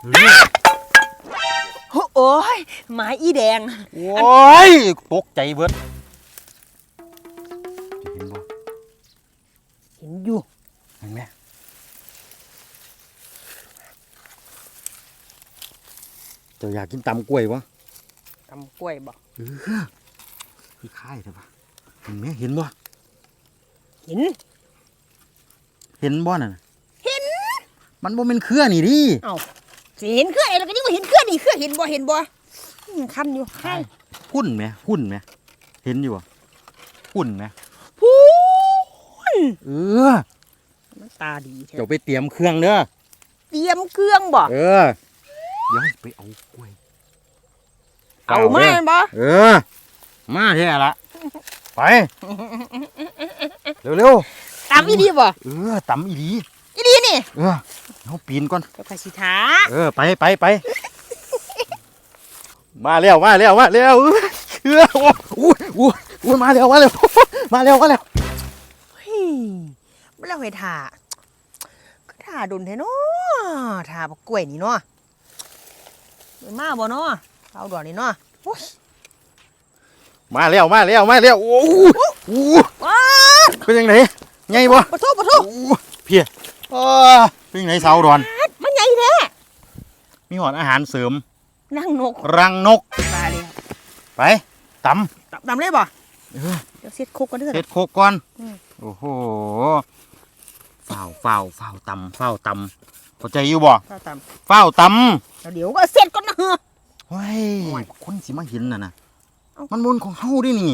โอ้ยหมาอีแดง โอ้ยตกใจเบิดเห็นบ่เห็นอยู่เห็นไหมเจ้าอยากกินตำกล้วยปะตำกล้วยบอกเออคือค่ายใช่ปะเห็นไหมเห็นบ่เห็น เห็นบ่น่ะเห็น มันบ่เป็นเครือนี่ดิ สิเห็นเครืออะไรก็ยังว่าเห็นเครือนี่เครือเห็นบ่เห็นบ่อืมคันอยู่ใช่หุ่นไหมหุ่นไหมเห็นอยู่บ่หุ่นไหมพูนเออมันตาดีแท้เจ้าไปเตรียมเครื่องเด้อเตรียมเครื่องบ่เออเดี๋ยวไปเอากล้วยเอามาด้บ่เออ มาแท้ละไปเร็วตามอีดีบ่ๆเออตำอีดีอีดีนี่เออ เอาปีนก่อนเจ้าข้าสิท้าเออไปไปไปมาแล้วมาแล้วมาแล้วเออเออโอ้ยโอ้ยโอ้ยมาแล้วมาแล้วมาแล้วมาแล้วเฮ้ยบ่แล้วให้ท่าก็ท่าดนแท้เนาะท่าบักกล้วยนี่เนาะไปมาบ่เนาะเอาดอกนี่เนาะโอ้ยมาแล้วมาแล้วมาแล้วโอ้โหโอ้โหว้าเป็นยังไงไงบ่ปะโทปะโทโอ้โหเพียเอ อเป็นยังไงสาวดอน มันใหญ่แท้มีหอดอาหารเสริมนั่งนกรังนก ตายเลยไปตตับดำเลยบ่ำเออเดี๋ยวเซ็ตคุกกันเด้อเฮ็ดโคกก่อน อืม โอ้โหฝ้าวฝ้าวฝ้าวตำฝ้าวตำเข้าใจอยู่บ่ข้าวตฝ้าวตำแล้วเดี๋ยวก็เสร็จก่อนนะเฮ้อำเฮ้ยคนสิมาเห็นน่ะนะเอ้ามั มันบนของเฮาดินี่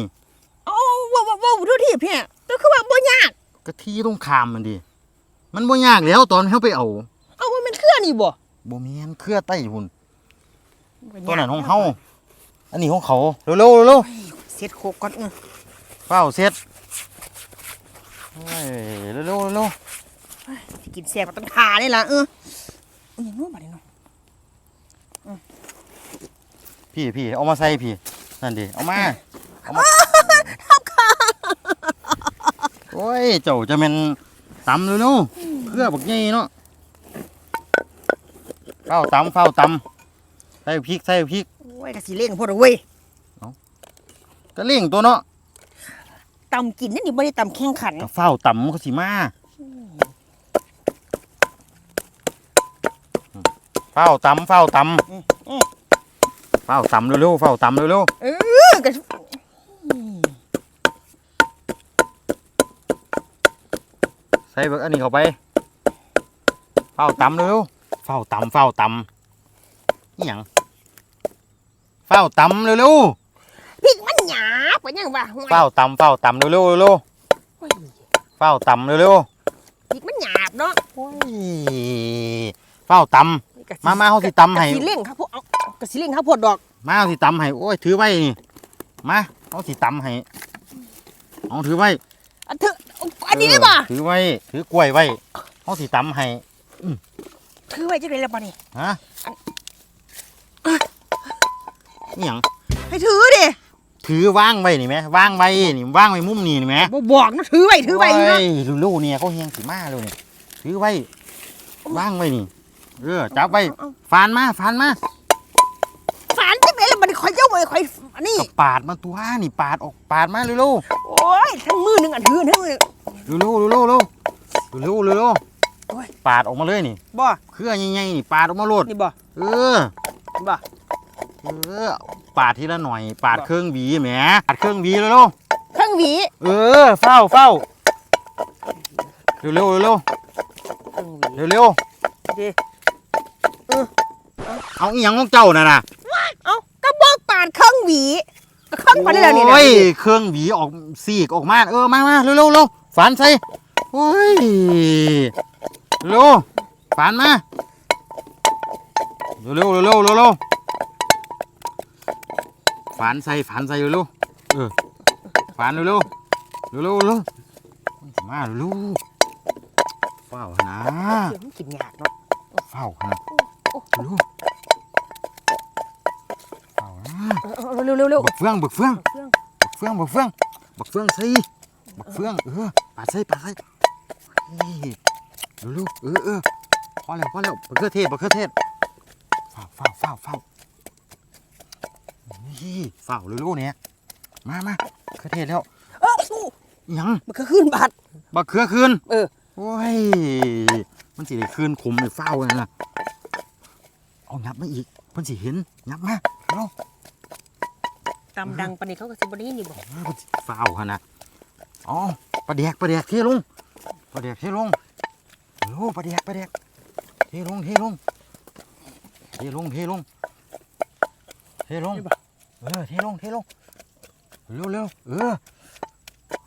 เอาว้าวว้าวว้าวดูที่พี่ก็คือว่าบ่ยากกะทีต้องคามมันดิ มันบ่ยากแล้วตอนเฮาไปเอาเอาว่ามันเคลื่อนนี่บ่บ่แม่นเครือไต้หุ่นบ่ยากตัวนั้นของเฮาอันนี้ของเขาเร็วๆเร็วเสร็จคุกก่อนเออๆฝ้าวเสร็จเฮ้ยเร็วๆเร็วสิกินแซ่บก็ต้องทานี่ล่ะเออเอาอย่างนู้นมาดิเนาะๆพี่พี่เอามาใส่พี่นั่นดิเอามาเอามาโอ้ยเจ้าจะแม่น ตำเร็วๆเครือบักใหญ่เนาะฝ้าวตำฝ้าวตำใส่พริกใส่พริกโอ้ยก็สิเล่งพอดอกเว้ยก็เล่งตัวเนาะตำกินนี่นี่บ่ได้ตำแข่งขันก็เฝ้าวตำเขาสิมาเฝ้าวตำเฝ้าวตำเฝ้าวตำเร็วๆเฝ้าวตำเร็วเออก็ๆ ส่เบิกอันนี้เข้าไปเฝ้าวตำเร็วๆเฝ้าวตำเฝ้าวตำนี่หยังเฝ้าวตำเร็วพริกมันหยาบกว่าหยังวะห่วยๆเฝ้าวตำเฝ้าวตำเร็วๆเร็วโอ้ยๆเฝ้าวตำเร็วพริกมันหยาบเนาะๆโอ้ยเฝ้าวตก็สิมามาเอาสิตำให้ก็สิเล่งครับพวกเอาก็สิเล่งครับพวกดอกำมาเอาสิตำให้โอ้ยถือไว้นี่มาเอาสิตำให้เอาถือไว้อันเถอะ อันนี้ได้ป่ะเออถือไว้ ถือกล้วยไว้เขาสิตำให้ถือไว้จังได๋ล่ะบ่นี่ฮะนี่หยังให้ถือดิถือวางไว้นี่ไหมวางไว้นี่วางไว้มุมนี่นี่ไหมบ่บอกนะถือไว้ถือไว้นี่เนาะโยลูกๆเนี่ยเขาเฮียงสิมาเลยนี่ถือไว้วางไว้นี่เออจับไว้เอาฟานมาฟานมาๆฝานจังได๋ล่ะบ่นี่ข่อยเจ้าไว้ข่อยอันนี้ก็ปาดมาตัวนี่ปาดออกปาดมาเร็วโอ้ยทั้งมือหนึงอันถือทั้งมือๆเร็วๆเร็วๆเร็วๆเร็วๆเร็วๆเร็วโอ้ยๆปาดออกมาเลยนี่บ่เครือใหญ่ๆนี่ปาดออกมาโลดนี่บ่เออบ่เออปาดทีละหน่อย ปาดเครื่องหวีแหมปาดเครื่องหวีเร็วๆเครื่องหวีเออเฝ้าเฝ้าเร็วเร็วเร็วเครื่องหวีเร็วเร็วดิเอาอีหยังของเจ้าน่ะนะเอ้าก็บอกปาดเครื่องหวีก็ เครื่องปาดได้แล้วนี่นะโอ้ยเครื่องหวีออกสีกออกมาเออมามาเร็วเร็วเร็วฝานใส่โอ้ยเร็วฝานมาเร็วเร็วเร็วเร็วเร็วเร็วฝานใส่ฝานใส่เร็วเร็วเออฝานเร็วเร็วเร็วเร็วเร็วมาเร็วเร็วเฝ้าหนะเดี๋ยวมันกินยากเนาะเฝ้าหนะเร็ว เออเร็วเร็วเร็วบักเฟืองบักเฟืองเครื่องบักเฟืองบักเฟืองบักเฟืองใส่บักเฟืองเออปาดใส่ปาดใส่เฮ้ยเร็วๆเออเออพอแล้วพอแล้วบักเขือเทศบักเขือเทศเฝ้าเฝ้าเฝ้านี่เฝ้าเร็วๆเนี่ยมามาเครือเทศแล้วเออสู้อิหยังมันก็ขึ้นบาดบักเขือคืนเออโอ้ยมันสิได้คืนขมเลยเฝ้าเลยนะเอายับมาอีกเพิ่นสิเห็นยับมาเอา ตำดังปานนี้เขาก็สิบ่ได้ยินนี่บ่เออเพิ่นสิเฝ้าฮะนะอ๋อปลาแดกปลาแดกเทลงปลาแดกเทลงโอ้ปลาแดกปลาแดกเทลงเทลงเทลงเทลงเทลงเออเทลงเทลงเร็วเร็วเออ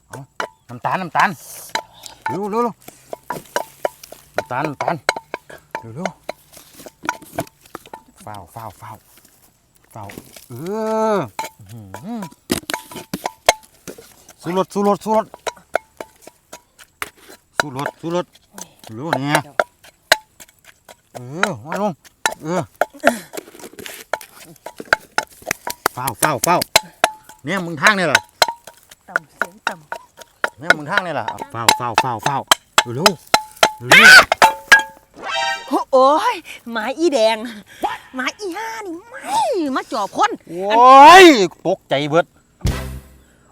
เอาน้ำตาลน้ำตาลเร็วเร็วเร็วน้ำตาลน้ำตาลเร็วเร็วเฝ้าเฝ้าเฝ้าเฝ้าเอออื้อหือ สู้รถสู้รถสู้รถสู้รถสู้รถเร็วเนี่ยเออมาลงเออเฝ้าเฝ้าเฝ้าเนี่ยมึงทางเนี่ยเหรอตำเสียงตำเนี่ยมึงทางเนี่ยเหรอเอาเฝ้าเฝ้าเฝ้าเฝ้าเร็วเร็ว โอ้ยหมาอีแดงหมาอีห่านี่ไม่มาจอบคน โอ้ยตกใจเบิด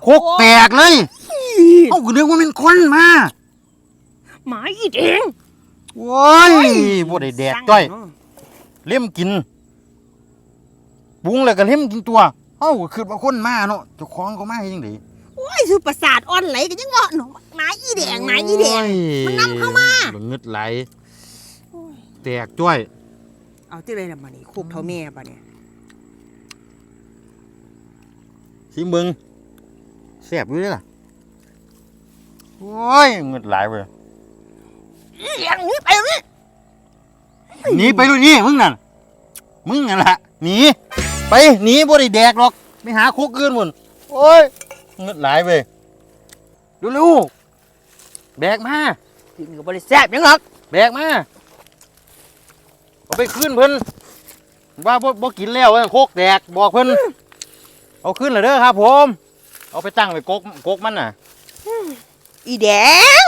โคกแตกเลยเอ้ากูนึกว่าเป็นคนมาหมาอีแดงโอ้ยบ่ได้แดกจ้อย เล่มกินปรุงแล้วก็เล่มกินตัวเอ้าก็คือว่าคนมาเนาะเจ้าของก็มาเฮ็ดจังได๋โอ้ยสุประสาทอ่อนไหลกันยังเงาะหนูหมาอีแดงหมาอีแดงมันนำเข้ามาบ่งึดไหล แตกจ้อยเอาที่เลยละมานี่คุกเท่าแม่ปะเนี่ยสิเบิ่งแซ่บอยู่เด้อล่ะโอ้ยงึดหลายเว้ยอีแดงนี่ไปนี่หนีไปดูนี่มึงนั่นมึงนั่นล่ะหนีไปหนีบ่ได้แดกหรอกไปหาคุกอื่นหมุ่นโอ้ยงึดหลายเว้ยเร็วๆแบกมากินกับบริแซ่บยังหรอกแบกมา เอาไปขึ้นเพิ่นว่าบ่บ่กินแล้วเว้ยโคกแตกบอกเพิ่นเอาขึ้นเลยเด้อครับ ผม เอาไปตั้งไว้กกกกมันน่ะ อีแดง